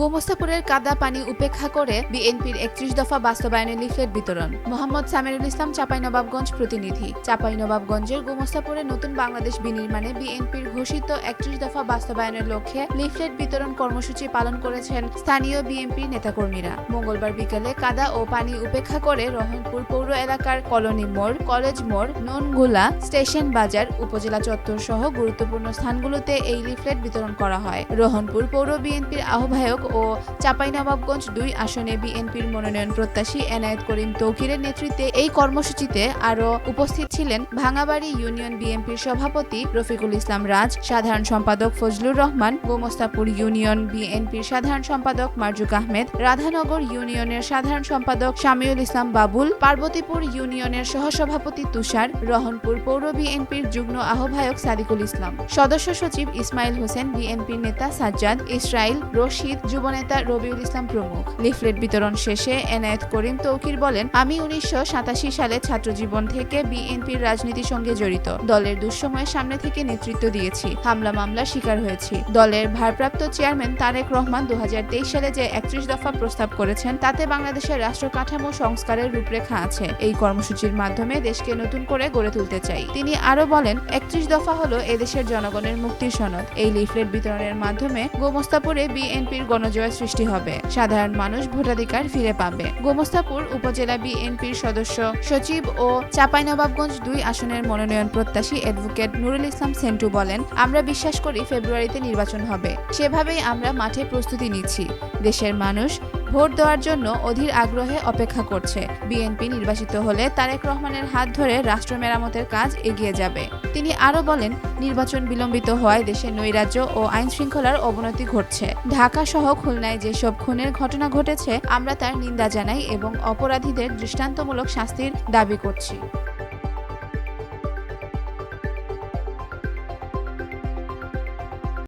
গোমস্তাপুরের কাদা পানি উপেক্ষা করে বিএনপির একত্রিশ দফা বাস্তবায়নের লিফলেট বিতরণ। মোহাম্মদ সামিরুল ইসলাম চাঁপাইনবাবগঞ্জ প্রতিনিধি। চাঁপাইনবাবগঞ্জের গোমস্তাপুরে নতুন বাংলাদেশ বিনির্মাণে বিএনপির ঘোষিত একত্রিশ দফা বাস্তবায়নের লক্ষ্যে লিফলেট বিতরণ কর্মসূচি পালন করেছেন স্থানীয় বিএনপি নেতাকর্মীরা। মঙ্গলবার বিকেলে কাদা ও পানি উপেক্ষা করে রহনপুর পৌর এলাকার কলোনি মোড়, কলেজ মোড়, ননগুলা স্টেশন বাজার, উপজেলা চত্বর সহ গুরুত্বপূর্ণ স্থানগুলোতে এই লিফলেট বিতরণ করা হয়। রোহনপুর পৌর বিএনপির আহ্বায়ক ও চাঁপাইনবাবগঞ্জ দুই আসনে বিএনপির মনোনয়ন প্রত্যাশী এনায়েত করিম তৌকিরের নেতৃত্বে এই কর্মসূচিতে আরও উপস্থিত ছিলেন ভাঙাবাড়ি ইউনিয়ন বিএনপির সভাপতি রফিকুল ইসলাম রাজ, সাধারণ সম্পাদক ফজলুর রহমান, গোমস্তাপুর ইউনিয়ন বিএনপির সাধারণ সম্পাদক মার্জুক আহমেদ, রাধানগর ইউনিয়নের সাধারণ সম্পাদক শামিউল ইসলাম বাবুল, পার্বতীপুর ইউনিয়নের সহসভাপতি তুষার, রহনপুর পৌর বিএনপির যুগ্ম আহ্বায়ক সাদিকুল ইসলাম। সদস্য সচিব ইসমাইল হোসেন, বিএনপির নেতা সাজ্জাদ, ইসরাইল, রশিদ যুবনেতা রবিউল ইসলাম প্রমুখ। লিফলেট বিতরণ শেষে এনায়েত করিম তৌকির বলেন, আমি উনিশশো সাতাশি সালে ছাত্র জীবন থেকে বিএনপির রাজনীতির সঙ্গে জড়িত। দলের দুঃসময়ের সামনে থেকে নেতৃত্ব দিয়েছি। হামলা মামলার শিকার হয়েছি। দলের ভারপ্রাপ্ত চেয়ারম্যান তারেক রহমান দু হাজার তেইশ সালে যে একত্রিশ দফা প্রস্তাব করেছেন, তাতে বাংলাদেশের রাষ্ট্র কাঠামো সংস্কারের রূপরেখা আছে। এই কর্মসূচির মাধ্যমে দেশকে নতুন করে গড়ে তুলতে চাই। তিনি আরও বলেন, একত্রিশ দফা হলো এদেশের জনগণের মুক্তির সনদ। এই লিফলেট বিতরণের মাধ্যমে গোমস্তাপুরে বিএনপির গণজয় সৃষ্টি হবে। সাধারণ মানুষ ভোটাধিকার ফিরে পাবে। গোমস্তাপুর উপজেলা বিএনপির সদস্য সচিব ও চাঁপাইনবাবগঞ্জ দুই আসনের মনোনয়ন প্রত্যাশী অ্যাডভোকেট নুরুল ইসলাম সেন্টু বলেন, আমরা বিশ্বাস করি ফেব্রুয়ারিতে নির্বাচন হবে। সেভাবেই আমরা মাঠে প্রস্তুতি নিচ্ছি। দেশের মানুষ ভোট দেওয়ার জন্য অধীর আগ্রহে অপেক্ষা করছে। বিএনপি নির্বাচিত হলে তারেক রহমানের হাত ধরে রাষ্ট্র মেরামতের কাজ এগিয়ে যাবে। তিনি আরও বলেন, নির্বাচন বিলম্বিত হওয়ায় দেশে নৈরাজ্য ও আইন শৃঙ্খলার অবনতি ঘটছে। ঢাকা সহ খুলনায় যেসব খুনের ঘটনা ঘটেছে, আমরা তার নিন্দা জানাই এবং অপরাধীদের দৃষ্টান্তমূলক শাস্তির দাবি করছি।